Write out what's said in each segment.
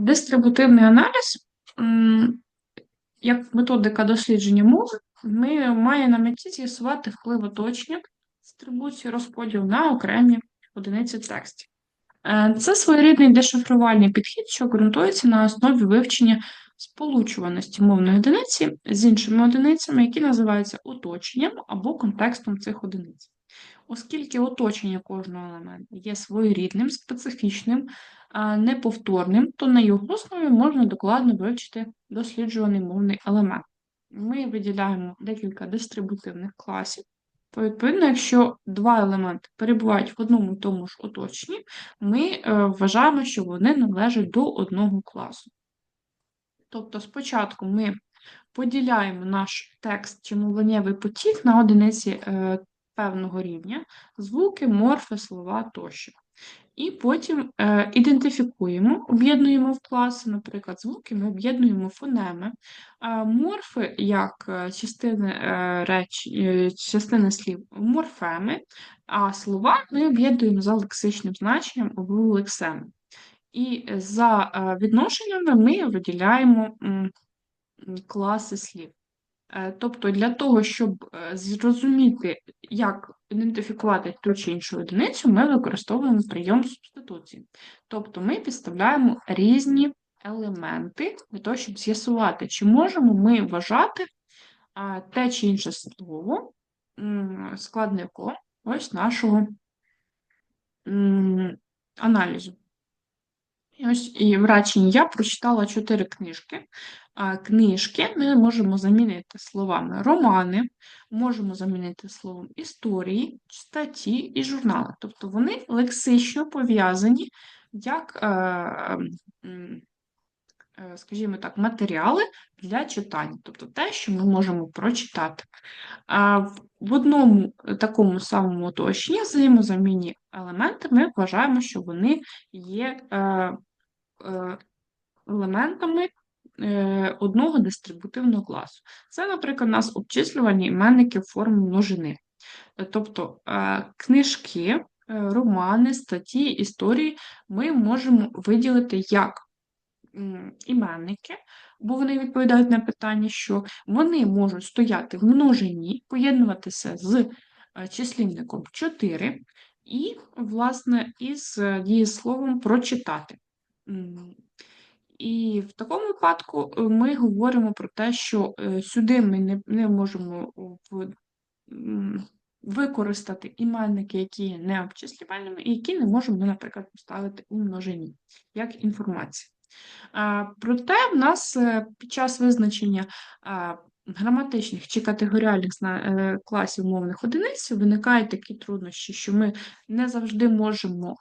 Дистрибутивний аналіз, як методика дослідження мови, ми має на меті з'ясувати вплив оточення дистрибуції розподіл на окремі одиниці текстів. Е, це своєрідний дешифрувальний підхід, що ґрунтується на основі вивчення сполучуваності мовної одиниці з іншими одиницями, які називаються оточенням або контекстом цих одиниць. Оскільки оточення кожного елементу є своєрідним, специфічним, неповторним, то на його основі можна докладно вивчити досліджуваний мовний елемент. Ми виділяємо декілька дистрибутивних класів. То, відповідно, якщо два елементи перебувають в одному і тому ж оточенні, ми е, вважаємо, що вони належать до одного класу. Тобто, спочатку ми поділяємо наш текст чи мовленнєвий потік на одиниці е, певного рівня, звуки, морфи, слова тощо. І потім е, ідентифікуємо, об'єднуємо в класи, наприклад, звуки, ми об'єднуємо фонеми, е, морфи як е, частини е, реч, е, частини слів морфеми, а слова ми об'єднуємо за лексичним значенням або лексеми. І за е, відношеннями ми виділяємо м, класи слів. Е, тобто для того, щоб е, зрозуміти, як ідентифікувати ту чи іншу одиницю, ми використовуємо прийом субституції. Тобто ми підставляємо різні елементи для того, щоб з'ясувати, чи можемо ми вважати те чи інше слово складником ось нашого аналізу. І ось і в я прочитала чотири книжки. Книжки ми можемо замінити словами романи, можемо замінити словом історії, статті і журнали. Тобто вони лексично пов'язані як, е, е, скажімо так, матеріали для читання, тобто те, що ми можемо прочитати. В одному такому самому оточенні взаємозамінні елементи ми вважаємо, що вони є е, Е, елементами е, одного дистрибутивного класу. Це, наприклад, у нас обчислювані іменники в формі множини. Е, тобто книжки, романи, статті, історії ми можемо виділити як іменники, бо вони відповідають на питання, що вони можуть стояти в множині, поєднуватися з числівником 4 і, власне, із дієсловом прочитати. І в такому випадку е, ми говоримо про те, що е, сюди ми не не можемо використати іменники, які є необчислювальними, і які не можемо, наприклад, поставити у множині, як інформація. Проте в нас е, під час визначення граматичних чи категоріальних класів мовних одиниць виникають такі труднощі, що ми не завжди можемо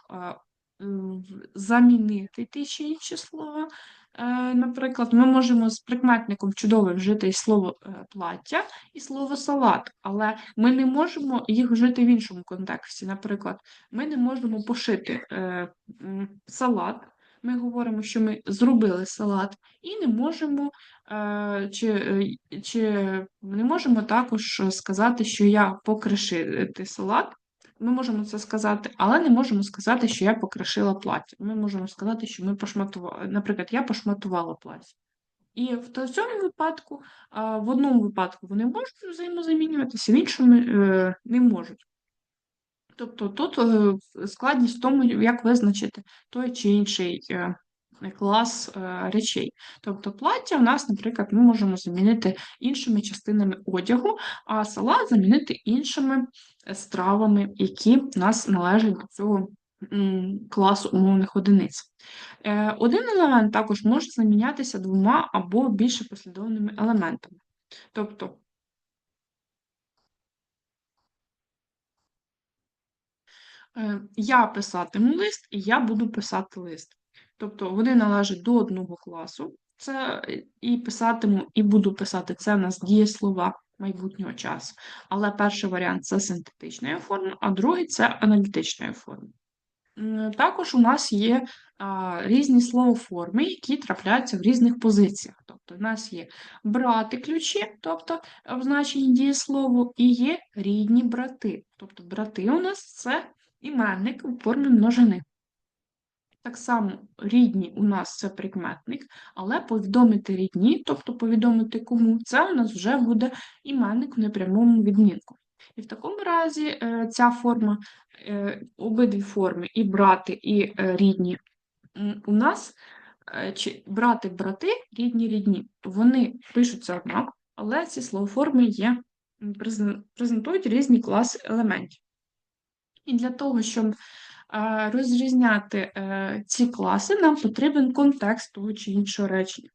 замінити ті чи інші слова. Е, наприклад, ми можемо з прикметником чудовим вжити і слово е, плаття і слово салат, але ми не можемо їх вжити в іншому контексті. Наприклад, ми не можемо пошити е, салат. Ми говоримо, що ми зробили салат, і не можемо чи, чи не можемо також сказати, що я покришити салат, ми можемо це сказати, але не можемо сказати, що я покрашила плаття. Ми можемо сказати, що ми пошматували, наприклад, я пошматувала плаття. І в цьому випадку, в одному випадку вони можуть взаємозамінюватися, в іншому е, не можуть. Тобто тут е, складність в тому, як визначити той чи інший е, клас е, речей. Тобто плаття у нас, наприклад, ми можемо замінити іншими частинами одягу, а салат замінити іншими е, стравами, які нас належать до цього класу умовних одиниць. Е, один елемент також може замінятися двома або більше послідовними елементами. Тобто, я писатиму лист, і я буду писати лист. Тобто вони належать до одного класу. Це і писатиму, і буду писати це в нас дієслова майбутнього часу. Але перший варіант це синтетичної форми, а другий це аналітичної форми. Також у нас є а, різні словоформи, які трапляються в різних позиціях. Тобто, у нас є брати ключі, тобто в значенні дієслову, і є рідні брати. Тобто брати у нас це іменник у формі множини. Так само рідні у нас це прикметник, але повідомити рідні, тобто повідомити кому, це у нас вже буде іменник в непрямому відмінку. І в такому разі е, ця форма, е, обидві форми, і брати, і е, рідні, у нас чи брати брати, рідні рідні, вони пишуться однаково, але ці словоформи є, презентують різні класи елементів. І для того, щоб розрізняти ці класи, нам потрібен контекст того чи іншого речення.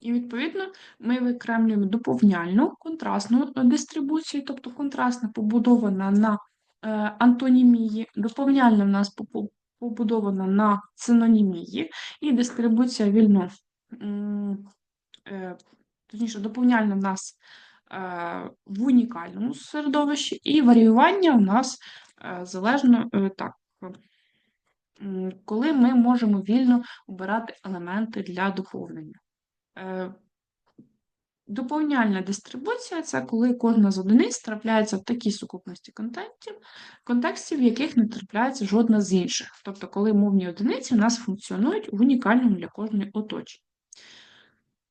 І, відповідно, ми викремлюємо доповняльну контрастну дистрибуцію, тобто контрастна побудована на е, антонімії, доповняльна в нас побудована на синонімії, і дистрибуція вільно, е, точніше, доповняльна в нас е, в унікальному середовищі, і варіювання у нас залежно так. Коли ми можемо вільно обирати елементи для доповнення. Е, доповняльна дистрибуція це коли кожна з одиниць трапляється в такій сукупності контентів, контекстів, в яких не трапляється жодна з інших. Тобто, коли мовні одиниці у нас функціонують в унікальному для кожної оточення.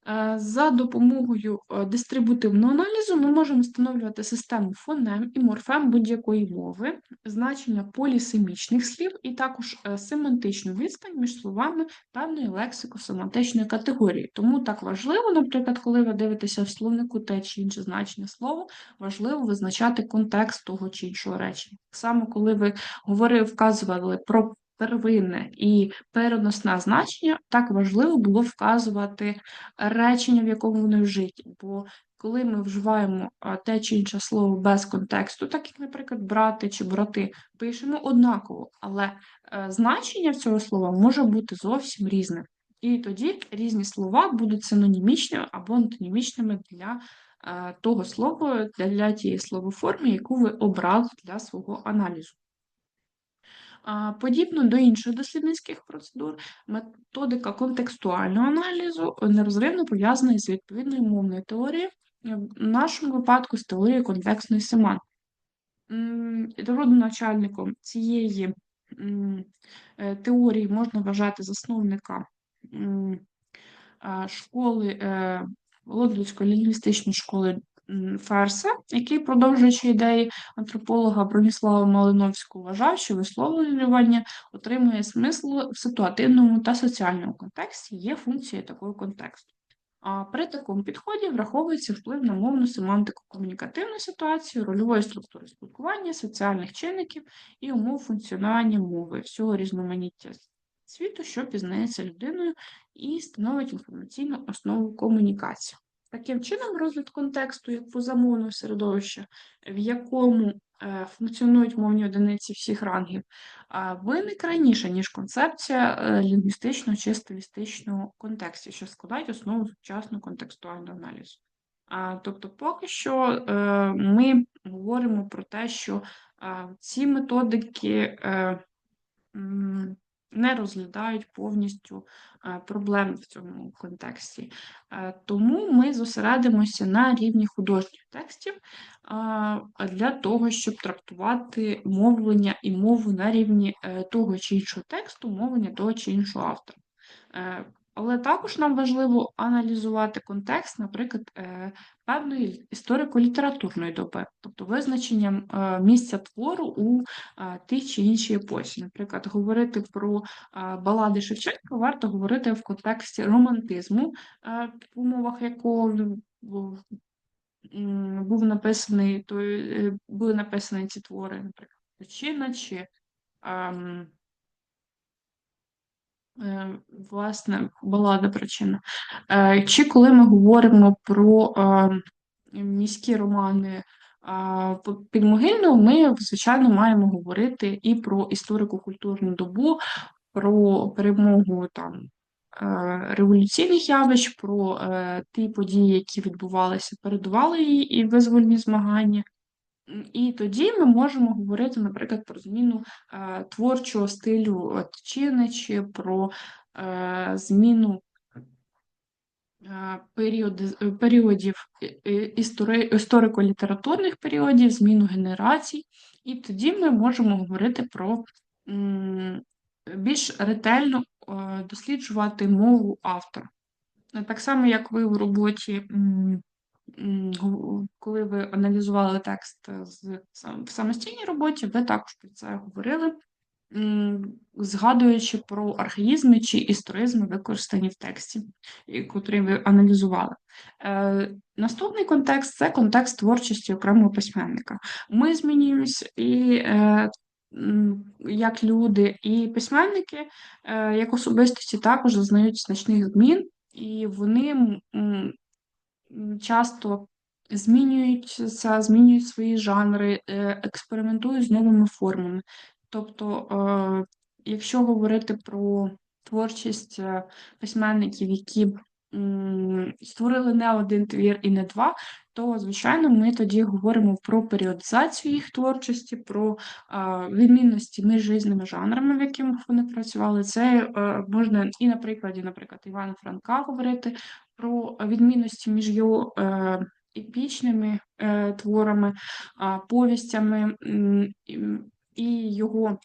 Е, за допомогою е, дистрибутивного аналізу ми можемо встановлювати систему фонем і морфем будь-якої мови, значення полісемічних слів, і також е, семантичну відстань між словами певної лексико-семантичної категорії. Тому так важливо, наприклад, коли ви дивитеся в словнику те чи інше значення слова, важливо визначати контекст того чи іншого речення. Так само, коли ви говорили, вказували про первинне і переносне значення, так важливо було вказувати речення, в якому вони вжиті. Бо коли ми вживаємо те чи інше слово без контексту, так як, наприклад, брати чи брати, пишемо однаково, але е, значення цього слова може бути зовсім різним. І тоді різні слова будуть синонімічними або антонімічними для е, того слова, для тієї словоформи, яку ви обрали для свого аналізу. Подібно до інших дослідницьких процедур, методика контекстуального аналізу нерозривно пов'язана із відповідною мовною теорією, в нашому випадку з теорією контекстної семантики. Родоначальником цієї е, теорії можна вважати засновника школи е, Лондонської лінгвістичної школи Ферса, який, продовжуючи ідеї антрополога Броніслава Малиновського, вважав, що висловлювання отримує смисл в ситуативному та соціальному контексті, є функцією такого контексту. А при такому підході враховується вплив на мовну семантику комунікативну ситуацію, рольової структури спілкування, соціальних чинників і умов функціонування мови, всього різноманіття світу, що пізнається людиною і становить інформаційну основу комунікації. Таким чином, розгляд контексту як позамовного середовища, в якому е, функціонують мовні одиниці всіх рангів, виник раніше, ніж концепція е, лінгвістичного чи стилістичного контексту, що складають основу сучасного контекстуального аналізу. Тобто, поки що е, ми говоримо про те, що ці методики не розглядають повністю е, проблем в цьому контексті. Е, тому ми зосередимося на рівні художніх текстів для того, щоб трактувати мовлення і мову на рівні е, того чи іншого тексту, мовлення того чи іншого автора. Але також нам важливо аналізувати контекст, наприклад, е, певної історико-літературної доби, тобто визначенням е, місця твору у е, тій чи іншій епосі. Наприклад, говорити про балади Шевченка варто говорити в контексті романтизму, в умовах якого був написаний були написані ці твори, наприклад, Чина чи. Е, власне, балада причина. Е, чи коли ми говоримо про е, міські романи підмогильного, ми, звичайно, маємо говорити і про історико-культурну добу, про перемогу там революційних явищ, про ті події, які відбувалися, передували її і визвольні змагання. І тоді ми можемо говорити, наприклад, про зміну е, творчого стилю Тчини, чи про е, зміну е, періодів історико-літературних періодів, зміну генерацій. І тоді ми можемо говорити про більш ретельно досліджувати мову автора. Так само, як ви в роботі, коли ви аналізували текст з, в самостійній роботі, ви також про це говорили, згадуючи про архаїзми чи історизми, використані в тексті, і- котрий ви аналізували. Е, наступний контекст це контекст творчості окремого письменника. Ми змінюємось і е, як люди, і письменники, е, як особистості, також зазнають значних змін, і вони часто змінюються, змінюють свої жанри, е, експериментують з новими формами. Тобто, е, якщо говорити про творчість е, письменників, які створили не один твір і не два, то, звичайно, ми тоді говоримо про періодизацію їх творчості, про відмінності між різними жанрами, в яких вони працювали. Це е, можна і на прикладі, наприклад, Івана Франка говорити про відмінності між його е, епічними е, творами, повістями і- його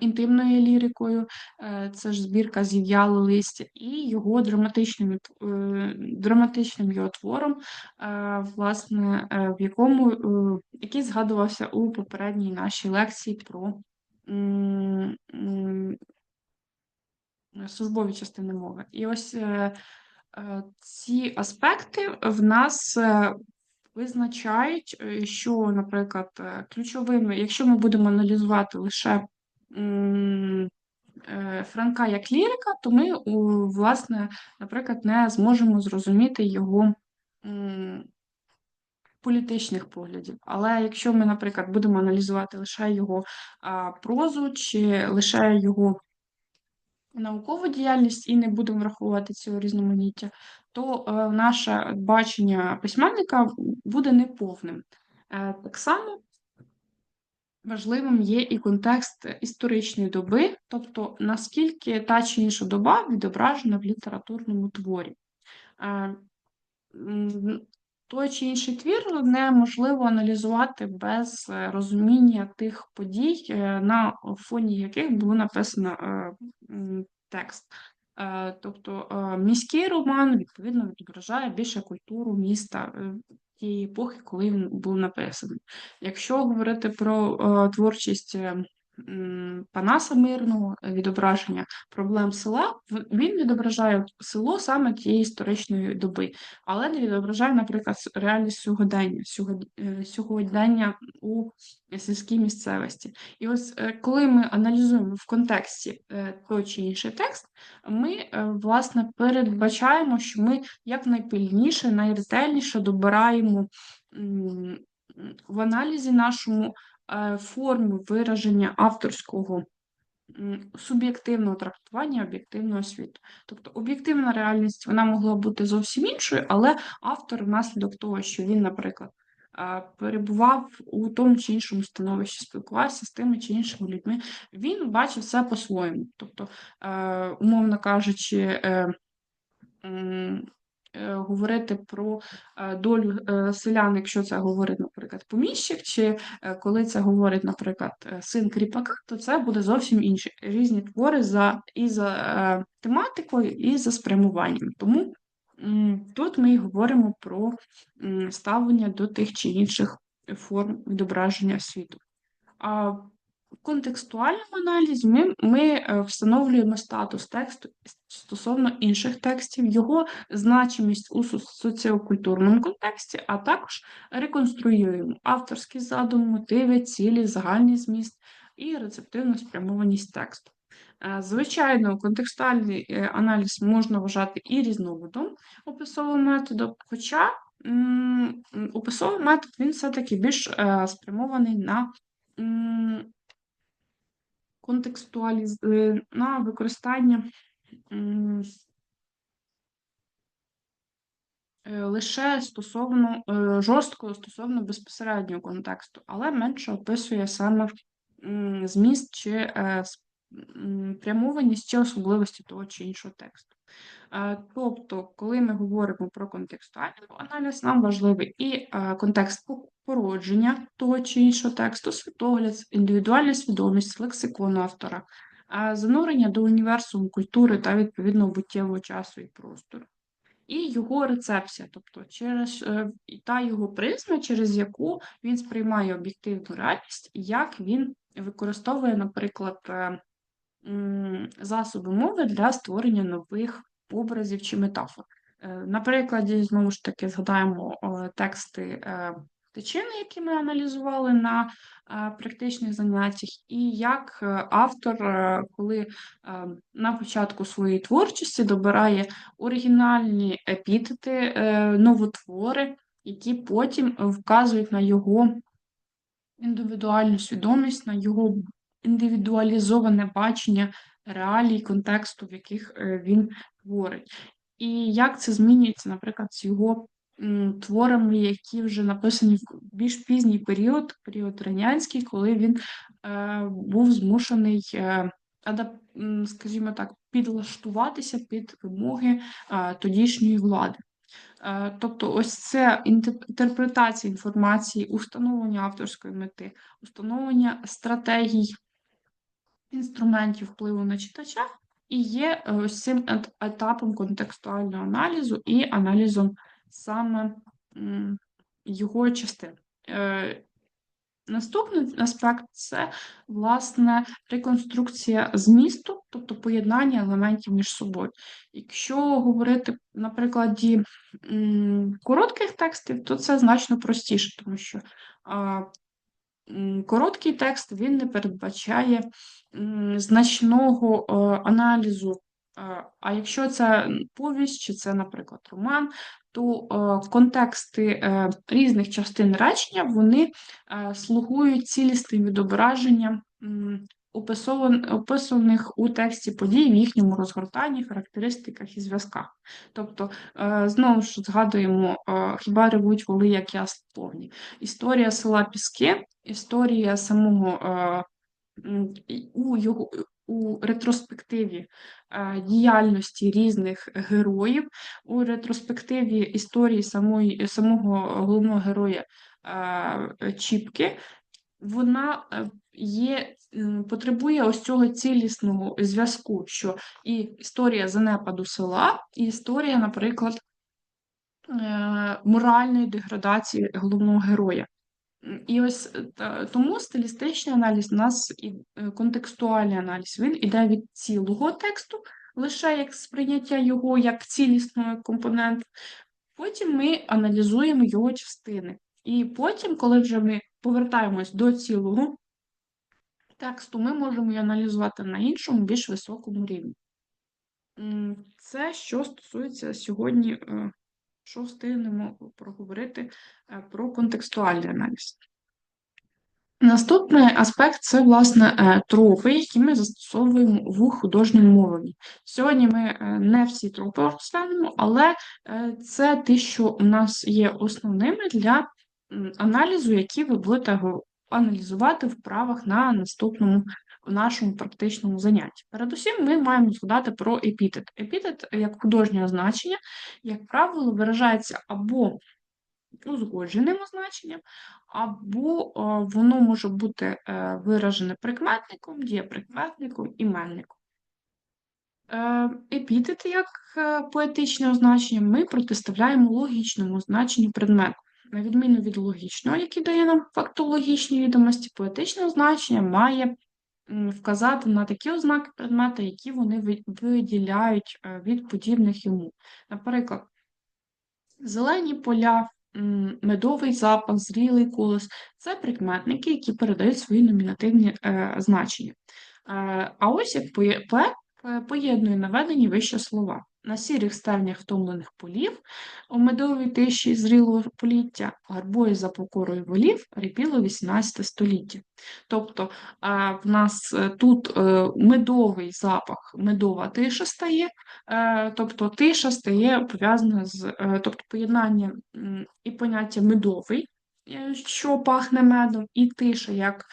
інтимною лірикою, е, це ж збірка «Зів'яле листя, і його драматичним, е, драматичним його твором, е, власне, е, в якому, е, який згадувався у попередній нашій лекції про службові частини мови. І ось е, е, ці аспекти в нас е, визначають, е, що, наприклад, е, ключовими, якщо ми будемо аналізувати лише е, Франка як лірика, то ми, власне, наприклад, не зможемо зрозуміти його політичних поглядів. Але якщо ми, наприклад, будемо аналізувати лише його прозу чи лише його наукову діяльність і не будемо враховувати цього різноманіття, то е, наше бачення письменника буде неповним. Е, так само важливим є і контекст історичної доби, тобто наскільки та чи інша доба відображена в літературному творі. Е, той чи інший твір неможливо аналізувати без е, розуміння тих подій, е, на фоні яких було написано текст. Тобто міський роман відповідно відображає більше культуру міста тієї епохи, коли він був написаний. Якщо говорити про е, творчість е, Панаса Мирного, е, відображення проблем села, він відображає село саме тієї історичної доби але не відображає, наприклад, реальність сьогодення, сьогодення, сьогодення у сільській місцевості. І ось е, коли ми аналізуємо в контексті е, той чи інший текст, ми е, власне передбачаємо, що ми якнайпильніше, найретельніше добираємо в аналізі нашому е, форму вираження авторського суб'єктивного трактування об'єктивного світу. Тобто об'єктивна реальність вона могла бути зовсім іншою, але автор внаслідок того, що він, наприклад, е, перебував у тому чи іншому становищі, спілкувався з тими чи іншими людьми, він бачив все по-своєму. Тобто, е, умовно кажучи, говорити про долю селян, якщо це говорить, наприклад, поміщик, чи е, коли це говорить, наприклад, е, син кріпака, то це буде зовсім інші різні твори за і за е, тематикою, і за спрямуванням. Тому тут ми й говоримо про ставлення до тих чи інших форм відображення світу. А в контекстуальному аналізі ми, ми е, встановлюємо статус тексту стосовно інших текстів, його значимість у соціокультурному контексті, а також реконструюємо авторський задум, мотиви, цілі, загальний зміст і рецептивну спрямованість тексту. Е, Звичайно, контекстуальний е, аналіз можна вважати і різновидом описового методу, хоча описовий метод він все-таки більш спрямований на контекстуаліз... е, на використання е, лише стосовно е, жорсткого стосовно безпосереднього контексту, але менше описує саме зміст чи е, с- м, прямованість чи особливості того чи іншого тексту. Тобто, коли ми говоримо про контекстуальний аналіз, нам важливий і контекст породження того чи іншого тексту, світогляд, індивідуальна свідомість, лексикон автора, а, занурення до універсуму культури та відповідного буттєвого часу і простору. І його рецепція, тобто через е, та його призма, через яку він сприймає об'єктивну реальність, як він використовує, наприклад, е, засоби мови для створення нових образів чи метафор. Е, На прикладі, знову ж таки, згадаємо тексти Тичини, які ми аналізували на е, практичних заняттях, і як е, автор, е, коли на початку своєї творчості добирає оригінальні епітети, новотвори, які потім вказують на його індивідуальну свідомість, на його індивідуалізоване бачення реалій, контексту, в яких він творить. І як це змінюється, наприклад, з його творами, які вже написані в більш пізній період, період радянський, коли він е, був змушений, е, адап, скажімо так, підлаштуватися під вимоги е, тодішньої влади. Е, Тобто, ось це інтерпретація інформації, установлення авторської мети, установлення стратегій, інструментів впливу на читача і є е, ось цим етапом контекстуального аналізу і аналізом саме його частин. Е, Наступний аспект це власне реконструкція змісту, тобто поєднання елементів між собою. Якщо говорити на прикладі коротких текстів, то це значно простіше, тому що короткий текст він не передбачає значного е, аналізу. Е, А якщо це повість, чи це, наприклад, роман, то е, контексти е, різних частин речення вони е, слугують цілісним відображенням описаних у тексті подій в їхньому розгортанні, характеристиках і зв'язках. Тобто, знову ж згадуємо, хіба ревуть воли, як ясла повні. Історія села Піски, історія самого у його у ретроспективі е, діяльності різних героїв, у ретроспективі історії самої, самого головного героя е, Чіпки, вона е, є, потребує ось цього цілісного зв'язку, що і історія занепаду села, і історія, наприклад, моральної деградації головного героя. І ось е, тому стилістичний аналіз у нас і е, контекстуальний аналіз він іде від цілого тексту, лише як сприйняття його як цілісного компоненту. Потім ми аналізуємо його частини. І потім, коли вже ми повертаємось до цілого тексту, ми можемо її аналізувати на іншому, більш високому рівні. Це що стосується сьогодні, е, що встигнемо проговорити е, про контекстуальний аналіз. Наступний аспект це, власне, е, тропи, які ми застосовуємо в художньому мовленні. Сьогодні ми е, не всі тропи розглянемо, але це ті, що у нас є основними для аналізу, які ви будете аналізувати в правах на наступному в нашому практичному занятті. Передусім, ми маємо згадати про епітет. Епітет як художнє означення, як правило, виражається або узгодженим означенням, або е, воно може бути е, виражене прикметником, дієприкметником, іменником. Е, Епітети як поетичне означення ми протиставляємо логічному значенню предмету. На відміну від логічного, який дає нам фактологічні відомості, поетичне означення має вказати на такі ознаки предмета, які вони виділяють е, від подібних йому. Наприклад, Зелені поля, медовий запах, зрілий колос це прикметники, які передають свої номінативні е, значення. Е, а ось як поєднує наведені вище слова. На сірих стевнях втомлених полів, у медовій тиші зрілого поліття, гарбою за покорою волів ріпіло 18 століття. Тобто е, в нас е, тут е, медовий запах, медова тиша стає, Тобто тиша стає пов'язана з тобто поєднання і поняття медовий, що пахне медом, і тиша як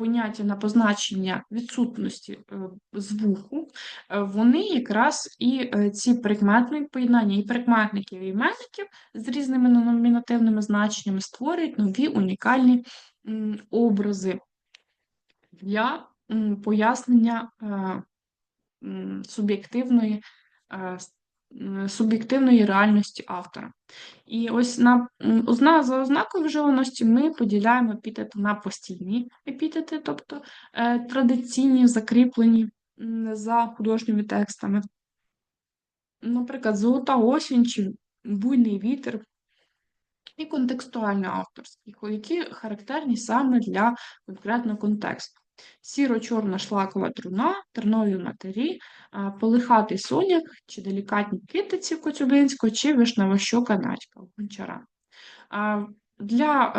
поняття на позначення відсутності е, звуку, е, вони якраз і е, ці прикметні поєднання і прикметників, і іменників з різними номінативними значеннями створюють нові унікальні образи для пояснення суб'єктивної, суб'єктивної реальності автора. І ось на за ознакою вживаності ми поділяємо епітети на постійні епітети, тобто е, традиційні, закріплені за художніми текстами. Наприклад, золота осінь чи буйний вітер, і контекстуально авторські, які характерні саме для конкретного контексту. Сіро-чорна шлакова труна, тернові матері, полихатий соняк, чи делікатні китиці Коцюбинського, чи вишневощока Надька гончара. Для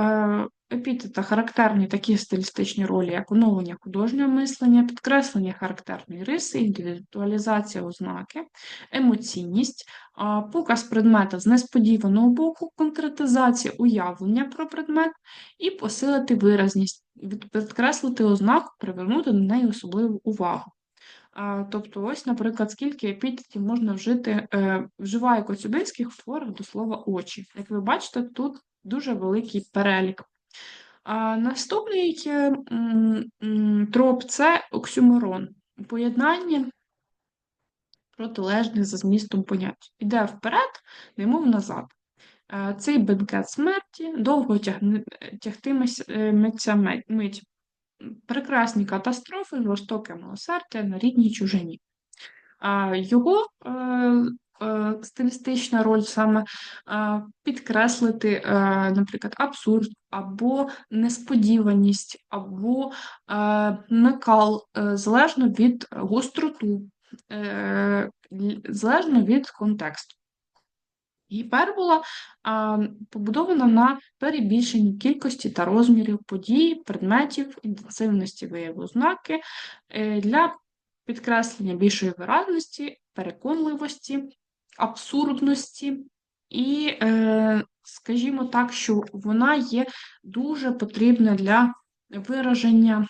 е, епітета характерні такі стилістичні ролі, як оновлення художнього мислення, підкреслення характерної риси, індивідуалізація ознаки, емоційність, а, показ предмета з несподіваного боку, конкретизація уявлення про предмет і посилити виразність, підкреслити ознаку, привернути до неї особливу увагу. Тобто, ось, наприклад, скільки епітетів можна вжити, е, вживає Коцюбинських в до слова очі. Як ви бачите, тут дуже великий перелік. А наступний е, троп це оксюморон. Поєднання протилежних за змістом понять. Іде вперед, немов назад. Е, Цей бенкет смерті довго тягтиметься мить- мить. Прекрасні катастрофи, жорстоке милосердя на рідній чужині. Його е, е, стилістична роль саме е, підкреслити, е, наприклад, абсурд, або несподіваність, або е, накал, е, залежно від гостроту, е, залежно від контексту. Гіпербола а, побудована на перебільшенні кількості та розмірів подій, предметів, інтенсивності вияву ознаки е, для підкреслення більшої виразності, переконливості, абсурдності, і, е, скажімо так, що вона є дуже потрібна для вираження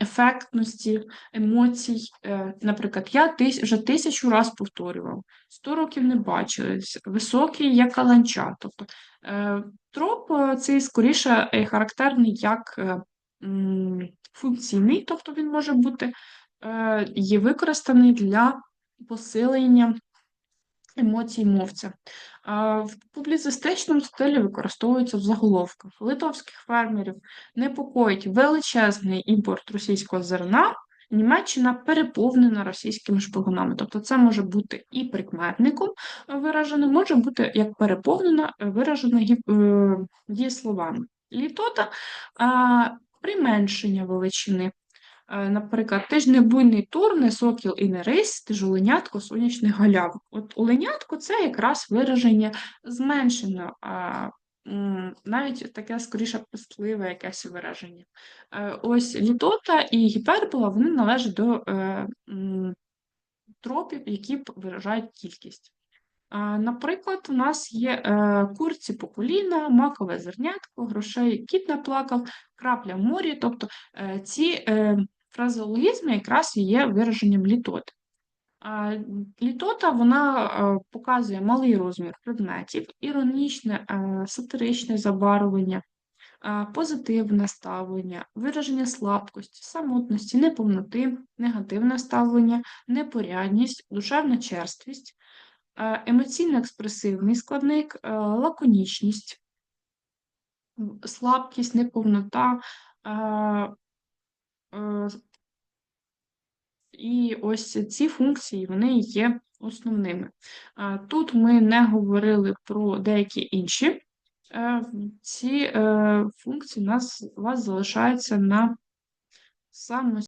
ефектності, емоцій. Е, Наприклад, я вже тисячу раз повторював, сто років не бачились, високий як каланча. Тобто е, троп цей скоріше характерний як функційний, тобто він може бути є використаний для посилення емоцій мовця. В публіцистичному стилі використовується в заголовках. Литовських фермерів непокоїть величезний імпорт російського зерна. Німеччина переповнена російськими шпигунами. Тобто це може бути і прикметником виражено, може бути як переповнена, виражена е, дієсловами. Літота а, применшення величини. Е, Наприклад, ти ж не буйний тур, не сокіл і не рись, ти ж оленятко сонячних галяв. От оленятко це якраз вираження зменшено, а, навіть таке скоріше пестливе якесь вираження. Е, Ось літота і гіпербола вони належать до е, тропів, які виражають кількість. Наприклад, у нас є курці по коліна, макове зернятко, грошей кіт наплакав, крапля в морі. Тобто ці фразеологізми якраз є вираженням літоти. Літота вона е, показує малий розмір предметів, іронічне, е, сатиричне забарвлення, е, позитивне ставлення, вираження слабкості, самотності, неповноти, негативне ставлення, непорядність, душевна черствість, емоційно-експресивний складник, лаконічність, слабкість, неповнота. Е, е, І ось ці функції вони є основними. Тут ми не говорили про деякі інші. Е, Ці е, функції у нас у вас залишаються на самостійно.